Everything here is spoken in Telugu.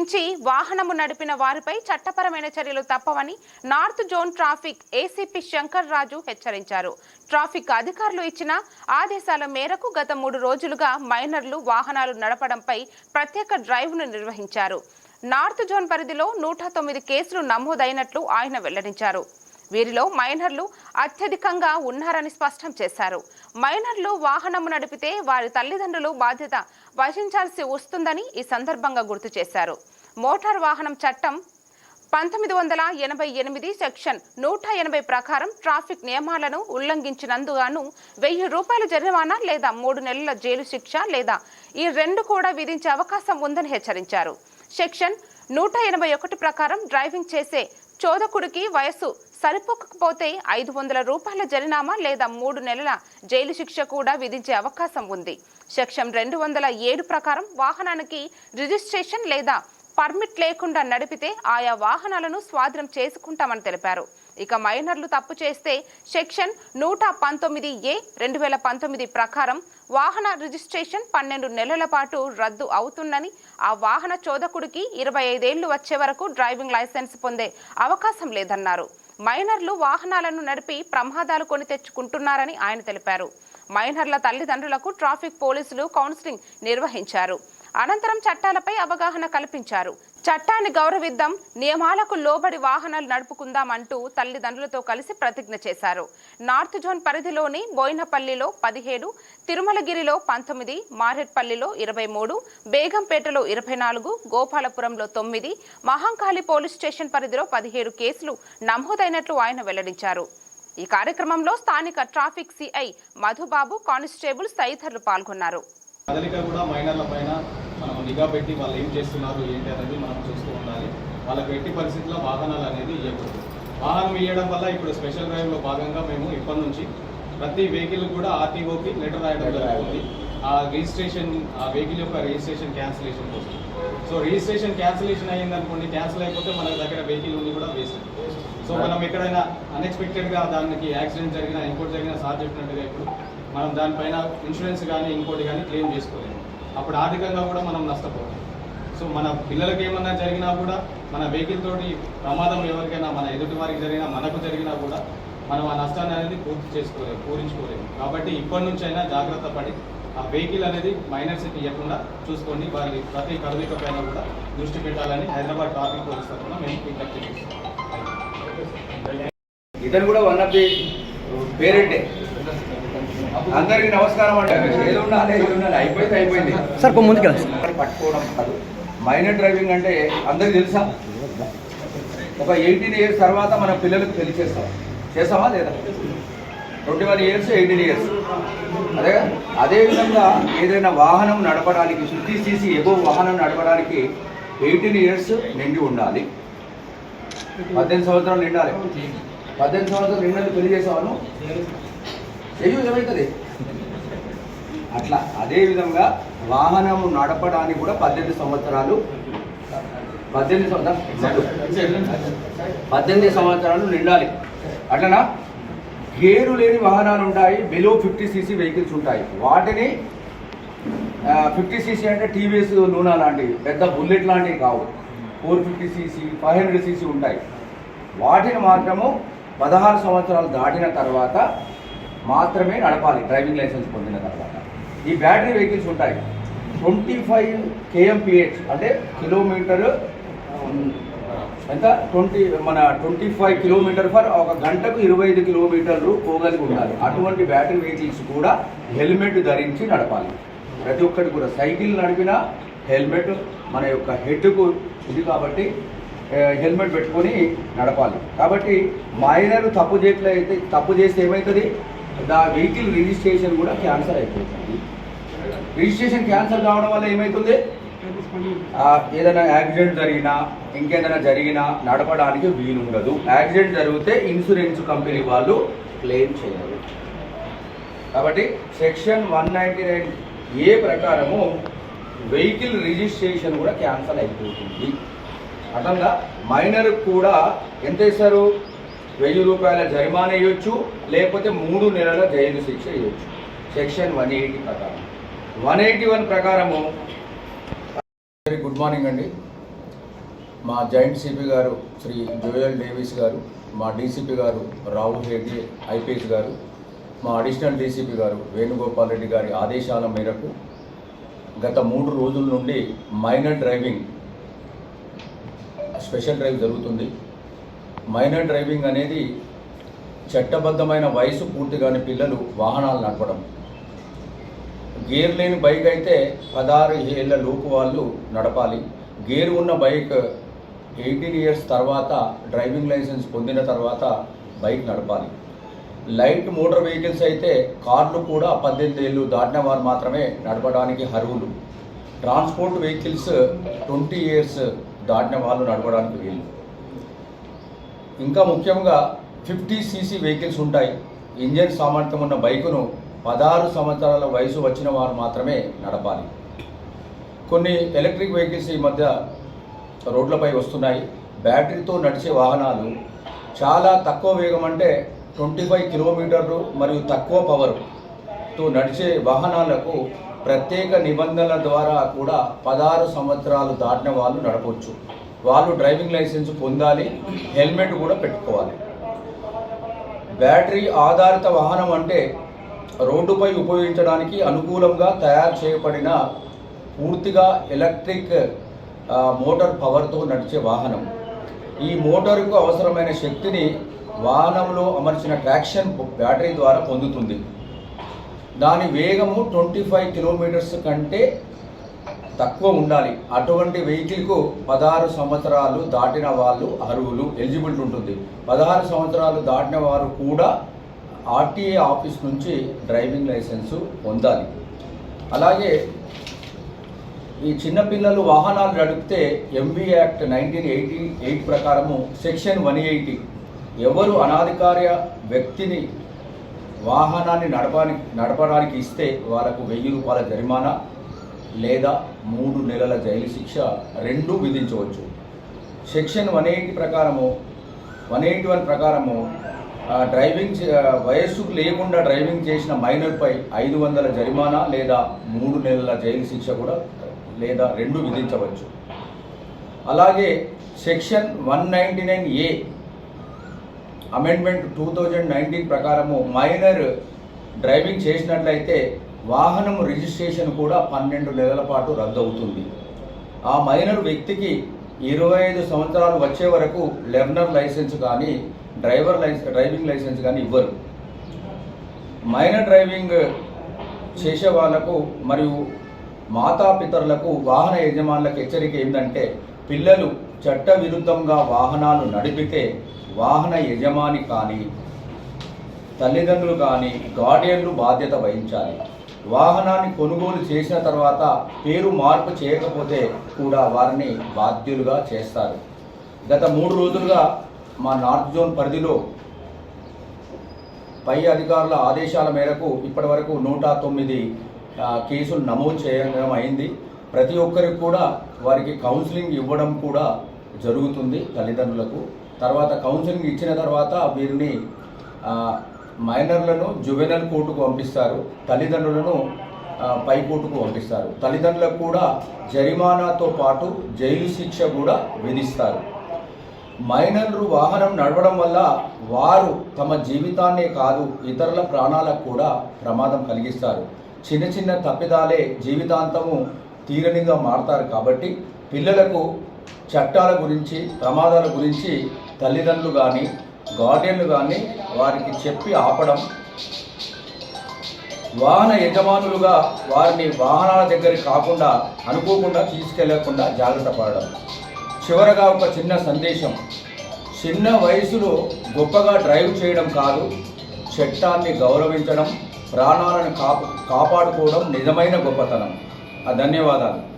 మించి వాహనము నడిపిన వారిపై చట్టపరమైన చర్యలు తప్పవని north zone traffic ACP Shankar Raju హెచ్చరించారు. ట్రాఫిక్ అధికారులు ఇచ్చిన ఆదేశాల మేరకు గత మూడు రోజులుగా మైనర్లు వాహనాలు నడపడంపై ప్రత్యేక డ్రైవ్ను నిర్వహించారు. నార్త్ జోన్ పరిధిలో నూట తొమ్మిది కేసులు నమోదైనట్లు ఆయన వెల్లడించారు. వీరిలో మైనర్లు అత్యధికంగా ఉన్నారని స్పష్టం చేశారు. మైనర్లు వాహనము నడిపితే వారి తల్లిదండ్రులు బాధ్యత వహించాల్సి వస్తుందని ఈ సందర్భంగా గుర్తు చేశారు. మోటార్ వాహనం చట్టం పంతొమ్మిది వందల ఎనభై ఎనిమిది సెక్షన్ నూట ఎనభై ప్రకారం ట్రాఫిక్ నియమాలను ఉల్లంఘించినందుగాను వెయ్యి రూపాయల జరిమానా లేదా మూడు నెలల జైలు శిక్ష లేదా ఈ రెండు కూడా విధించే అవకాశం ఉందని హెచ్చరించారు. సెక్షన్ నూట ఎనభై ఒకటి ప్రకారం డ్రైవింగ్ చేసే చోదకుడికి వయస్సు సరిపోకపోతే ఐదు వందల రూపాయల జరినామా లేదా మూడు నెలల జైలు శిక్ష కూడా విధించే అవకాశం ఉంది. సెక్షన్ రెండు వందల ఏడు ప్రకారం వాహనానికి రిజిస్ట్రేషన్ లేదా పర్మిట్ లేకుండా నడిపితే ఆయా వాహనాలను స్వాధీనం చేసుకుంటామని తెలిపారు. ఇక మైనర్లు తప్పు చేస్తే సెక్షన్ నూట పంతొమ్మిది ఏ రెండు వేల పంతొమ్మిది ప్రకారం వాహన రిజిస్ట్రేషన్ పన్నెండు నెలల పాటు రద్దు అవుతుందని ఆ వాహన చోదకుడికి ఇరవై ఐదేళ్ళు వచ్చే వరకు డ్రైవింగ్ లైసెన్స్ పొందే అవకాశం లేదన్నారు. మైనర్లు వాహనాలను నడిపి ప్రమాదాలు కొని తెచ్చుకుంటున్నారని ఆయన తెలిపారు. మైనర్ల తల్లిదండ్రులకు ట్రాఫిక్ పోలీసులు కౌన్సిలింగ్ నిర్వహించారు. అనంతరం చట్టాలపై అవగాహన కల్పించారు. చట్టాన్ని గౌరవిద్దాం నియమాలకు లోబడి వాహనాలు నడుపుకుందాం అంటూ తల్లిదండ్రులతో కలిసి ప్రతిజ్ఞ చేశారు. నార్త్ జోన్ పరిధిలోని బోయినపల్లిలో పదిహేడు తిరుమలగిరిలో పంతొమ్మిది మారేట్పల్లిలో ఇరవై మూడు బేగంపేటలో ఇరవై నాలుగు గోపాలపురంలో తొమ్మిది మహంకాళి పోలీస్ స్టేషన్ పరిధిలో పదిహేడు కేసులు నమోదైనట్లు ఆయన వెల్లడించారు. ఈ కార్యక్రమంలో స్థానిక ట్రాఫిక్ సిఐ మధుబాబు కానిస్టేబుల్ తదితరులు పాల్గొన్నారు. కదలిక కూడా మైనర్ల పైన మనం నిఘా పెట్టి వాళ్ళు ఏం చేస్తున్నారు ఏంటి అనేది మనం చూస్తూ ఉండాలి. వాళ్ళకి ఎట్టి పరిస్థితుల్లో వాహనాలు అనేది ఇవ్వకూడదు వాహనం ఇవ్వడం వల్ల ఇప్పుడు స్పెషల్ డ్రైవ్లో భాగంగా మేము ఇప్పటి నుంచి ప్రతి వెహికల్ కూడా ఆర్టీఓకి లెటర్ రాయడం జరుగుతుంది. ఆ రిజిస్ట్రేషన్ ఆ వెహికల్ యొక్క రిజిస్ట్రేషన్ క్యాన్సిలేషన్ కోసం. సో రిజిస్ట్రేషన్ క్యాన్సిలేషన్ అయ్యింది అనుకోండి క్యాన్సిల్ అయిపోతే మన దగ్గర వెహికల్ ఉంది కూడా వేస్ట్. సో మనం ఎక్కడైనా అన్ఎక్స్పెక్టెడ్గా దానికి యాక్సిడెంట్ జరిగినా ఇంకోటి జరిగినా సార్ చెప్పినట్టుగా ఇప్పుడు మనం దానిపైన ఇన్సూరెన్స్ కానీ ఇంకోటి కానీ క్లెయిమ్ చేసుకోలేము. అప్పుడు ఆర్థికంగా కూడా మనం నష్టపోతాం. సో మన పిల్లలకి ఏమన్నా జరిగినా కూడా మన వెహికల్ తోటి ప్రమాదం ఎవరికైనా మన ఎదుటి వారికి జరిగినా మనకు జరిగినా కూడా మనం ఆ నష్టాన్ని అనేది పూర్తి చేసుకోలేము పూరించుకోలేము. కాబట్టి ఇప్పటి నుంచి అయినా జాగ్రత్త పడి ఆ వెహికల్ అనేది మైనర్ సిటీ ఇవ్వకుండా చూసుకోండి. వారి ప్రతి కదలిక పైన కూడా దృష్టి పెట్టాలని హైదరాబాద్ ట్రాఫిక్ పోలీస్ తరఫున మేము విజ్ఞప్తి చేస్తాం ఇతను కూడా వన్ ఆఫ్ ది పేరెంటే. అందరికి నమస్కారం అంటే ఏది ఉండాలి ఏది ఉండాలి అయిపోయింది అయిపోయింది. సార్ కొంచెం ముందుకు పట్టుకోవడం కాదు. మైనర్ డ్రైవింగ్ అంటే అందరికి తెలుసా? ఒక ఎయిటీన్ ఇయర్స్ తర్వాత మన పిల్లలకు పెళ్ళి చేస్తాం. చేస్తామా లేదా? Twenty one years eighteen years. అదే అదేవిధంగా ఏదైనా వాహనం నడపడానికి ఫిఫ్టీ సీసీ ఎబో వాహనం నడపడానికి ఎయిటీన్ ఇయర్స్ నిండి ఉండాలి. పద్దెనిమిది సంవత్సరాలు నిండాలి. పద్దెనిమిది సంవత్సరాలు నిండాలి పెళ్ళి చేసావాను చెయ్యి ఏమవుతుంది అట్లా అదే విధంగా నడపడానికి కూడా పద్దెనిమిది సంవత్సరాలు పద్దెనిమిది సంవత్సరాలు పద్దెనిమిది సంవత్సరాలు నిండాలి. అట్లనా? గేరు లేని వాహనాలు ఉంటాయి బిలో ఫిఫ్టీ సీసీ వెహికల్స్ ఉంటాయి. వాటిని ఫిఫ్టీ సీసీ అంటే టీవీఎస్ లూనా లాంటివి పెద్ద బుల్లెట్ లాంటివి కావు. Four fifty CC five hundred CC ఉంటాయి. వాటిని మాత్రము పదహారు సంవత్సరాలు దాటిన తర్వాత మాత్రమే నడపాలి డ్రైవింగ్ లైసెన్స్ పొందిన తర్వాత. ఈ బ్యాటరీ వెహికల్స్ ఉంటాయి. ట్వంటీ ఫైవ్ కేఎంపిహెచ్ అంటే కిలోమీటర్ ఎంత? ట్వంటీ మన ట్వంటీ ఫైవ్ కిలోమీటర్ ఫర్ ఒక గంటకు ఇరవై ఐదు కిలోమీటర్లు పోగలిగి ఉండాలి. అటువంటి బ్యాటరీ వెహికల్స్ కూడా హెల్మెట్ ధరించి నడపాలి. ప్రతి ఒక్కటి కూడా సైకిల్ నడిపినా హెల్మెట్ మన యొక్క హెడ్కు ఇది కాబట్టి హెల్మెట్ పెట్టుకొని నడపాలి. కాబట్టి మైనర్ తప్పు చేయట్లయితే తప్పు చేస్తే ఏమవుతుంది? దా వెహికల్ రిజిస్ట్రేషన్ కూడా క్యాన్సల్ అయిపోతుంది. రిజిస్ట్రేషన్ క్యాన్సల్ కావడం వల్ల ఏమవుతుంది ఏదైనా యాక్సిడెంట్ జరిగినా ఇంకేదైనా జరిగినా నడపడానికి వీలుండదు. యాక్సిడెంట్ జరిగితే ఇన్సూరెన్స్ కంపెనీ వాళ్ళు క్లెయిమ్ చేయరు. కాబట్టి section one ninety nine A ప్రకారము వెహికల్ రిజిస్ట్రేషన్ కూడా క్యాన్సల్ అయిపోతుంది. అర్థంగా మైనర్ కూడా ఎంత ఇస్తారు? వెయ్యి రూపాయల జరిమానా వేయొచ్చు లేకపోతే మూడు నెలల జైలు శిక్ష వేయొచ్చు సెక్షన్ వన్ ఎయిటీ ప్రకారం. వన్ ఎయిటీ వన్ ప్రకారము వెరీ గుడ్ మార్నింగ్ అండి. మా జాయింట్ సిపి గారు శ్రీ జోయల్ డేవిస్ గారు మా డీసీపీ గారు రాహుల్ రెడ్డి ఐపీఎస్ గారు మా అడిషనల్ డీసీపీ గారు వేణుగోపాల్ రెడ్డి గారి ఆదేశాల మేరకు గత మూడు రోజుల నుండి మైనర్ డ్రైవింగ్ స్పెషల్ డ్రైవ్ జరుగుతుంది. మైనర్ డ్రైవింగ్ అనేది చట్టబద్ధమైన వయసు పూర్తి కాని పిల్లలు వాహనాలు నడపడం. గేర్ లేని బైక్ అయితే పదహారు ఏళ్ళ లోపు వాళ్ళు నడపాలి. గేర్ ఉన్న బైక్ ఎయిటీన్ ఇయర్స్ తర్వాత డ్రైవింగ్ లైసెన్స్ పొందిన తర్వాత బైక్ నడపాలి. లైట్ మోటార్ వెహికల్స్ అయితే కార్లు కూడా పద్దెనిమిది ఏళ్ళు దాటిన వారు మాత్రమే నడపడానికి అర్హులు. ట్రాన్స్పోర్ట్ వెహికల్స్ ట్వంటీ ఇయర్స్ దాటిన వాళ్ళు నడపడానికి వీలు. ఇంకా ముఖ్యంగా ఫిఫ్టీ సీసీ వెహికల్స్ ఉంటాయి. ఇంజన్ సామర్థ్యం ఉన్న బైకును పదహారు సంవత్సరాల వయసు వచ్చిన వారు మాత్రమే నడపాలి. కొన్ని ఎలక్ట్రిక్ వెహికల్స్ ఈ మధ్య రోడ్లపై వస్తున్నాయి. బ్యాటరీతో నడిచే వాహనాలు చాలా తక్కువ వేగం అంటే ట్వంటీ ఫైవ్ కిలోమీటర్లు మరియు తక్కువ పవర్తో నడిచే వాహనాలకు ప్రత్యేక నిబంధనల ద్వారా కూడా పదహారు సంవత్సరాలు దాటిన వాళ్ళు నడపవచ్చు వాళ్ళు డ్రైవింగ్ లైసెన్స్ పొందాలి హెల్మెట్ కూడా పెట్టుకోవాలి. బ్యాటరీ ఆధారిత వాహనం అంటే రోడ్డుపై ఉపయోగించడానికి అనుకూలంగా తయారు చేయబడిన పూర్తిగా ఎలక్ట్రిక్ మోటార్ పవర్తో నడిచే వాహనం. ఈ మోటారుకు అవసరమైన శక్తిని వాహనంలో అమర్చిన ట్రాక్షన్ బ్యాటరీ ద్వారా పొందుతుంది. దాని వేగము ట్వంటీ ఫైవ్ కిలోమీటర్స్ కంటే తక్కువ ఉండాలి. అటువంటి వెహికల్కు పదహారు సంవత్సరాలు దాటిన వాళ్ళు అర్హులు ఎలిజిబిలిటీ ఉంటుంది. పదహారు సంవత్సరాలు దాటిన వారు కూడా ఆర్టీఏ ఆఫీస్ నుంచి డ్రైవింగ్ లైసెన్సు పొందాలి. అలాగే ఈ చిన్నపిల్లలు వాహనాలు నడిపితే MV act nineteen eighty eight ప్రకారము సెక్షన్ వన్ ఎయిటీ ఎవరు అనాధికార వ్యక్తిని వాహనాన్ని నడపడానికి నడపడానికి ఇస్తే వాళ్ళకు వెయ్యి రూపాయల జరిమానా లేదా మూడు నెలల జైలు శిక్ష రెండు విధించవచ్చు. సెక్షన్ వన్ ఎయిటీ ప్రకారము వన్ ఎయిటీ వన్ ప్రకారము డ్రైవింగ్ చే- వయస్సు లేకుండా డ్రైవింగ్ చేసిన మైనర్పై ఐదు వందల జరిమానా లేదా మూడు నెలల జైలు శిక్ష కూడా లేదా రెండు విధించవచ్చు. అలాగే section one ninety nine A amendment two thousand nineteen ప్రకారము మైనర్ డ్రైవింగ్ చేసినట్లయితే వాహనం రిజిస్ట్రేషన్ కూడా పన్నెండు నెలల పాటు రద్దు అవుతుంది ఆ మైనర్ వ్యక్తికి ఇరవై ఐదు సంవత్సరాలు వచ్చే వరకు లెర్నర్ లైసెన్స్ కానీ డ్రైవర్ లైసెన్స్ డ్రైవింగ్ లైసెన్స్ కానీ ఇవ్వరు. మైనర్ డ్రైవింగ్ చేసే వాళ్ళకు మరియు మాతాపితరులకు వాహన యజమానులకు హెచ్చరిక ఏంటంటే పిల్లలు చట్ట విరుద్ధంగా వాహనాలు నడిపితే వాహన యజమాని కానీ తల్లిదండ్రులు కానీ గార్డియన్లు బాధ్యత వహించాలి. వాహనాన్ని కొనుగోలు చేసిన తర్వాత పేరు మార్పు చేయకపోతే కూడా వారిని బాధ్యులుగా చేస్తారు. గత మూడు రోజులుగా మా నార్త్ జోన్ పరిధిలో పై అధికారుల ఆదేశాల మేరకు ఇప్పటివరకు నూట తొమ్మిది కేసులు నమోదు చేయడం అయింది. ప్రతి ఒక్కరికి కూడా వారికి కౌన్సిలింగ్ ఇవ్వడం కూడా జరుగుతుంది తల్లిదండ్రులకు. తర్వాత కౌన్సిలింగ్ ఇచ్చిన తర్వాత వీరిని మైనర్లను జువెనల్ కోర్టుకు పంపిస్తారు తల్లిదండ్రులను పై కోర్టుకు పంపిస్తారు. తల్లిదండ్రులకు కూడా జరిమానాతో పాటు జైలు శిక్ష కూడా విధిస్తారు. మైనర్లు వాహనం నడవడం వల్ల వారు తమ జీవితాన్నే కాదు ఇతరుల ప్రాణాలకు కూడా ప్రమాదం కలిగిస్తారు. చిన్న చిన్న తప్పిదాలే జీవితాంతము తీరనిగా మారతారు కాబట్టి పిల్లలకు చట్టాల గురించి ప్రమాదాల గురించి తల్లిదండ్రులు కానీ గార్డియన్లు కానీ వారికి చెప్పి ఆపడం వాహన యజమానులుగా వారిని వాహనాల దగ్గరికి కాకుండా అనుకోకుండా తీసుకెళ్ళకుండా జాగ్రత్త పడడం. చివరగా ఒక చిన్న సందేశం. చిన్న వయసులో గొప్పగా డ్రైవ్ చేయడం కాదు చట్టాన్ని గౌరవించడం ప్రాణాలను కాపు కాపాడుకోవడం నిజమైన గొప్పతనం. ధన్యవాదాలు.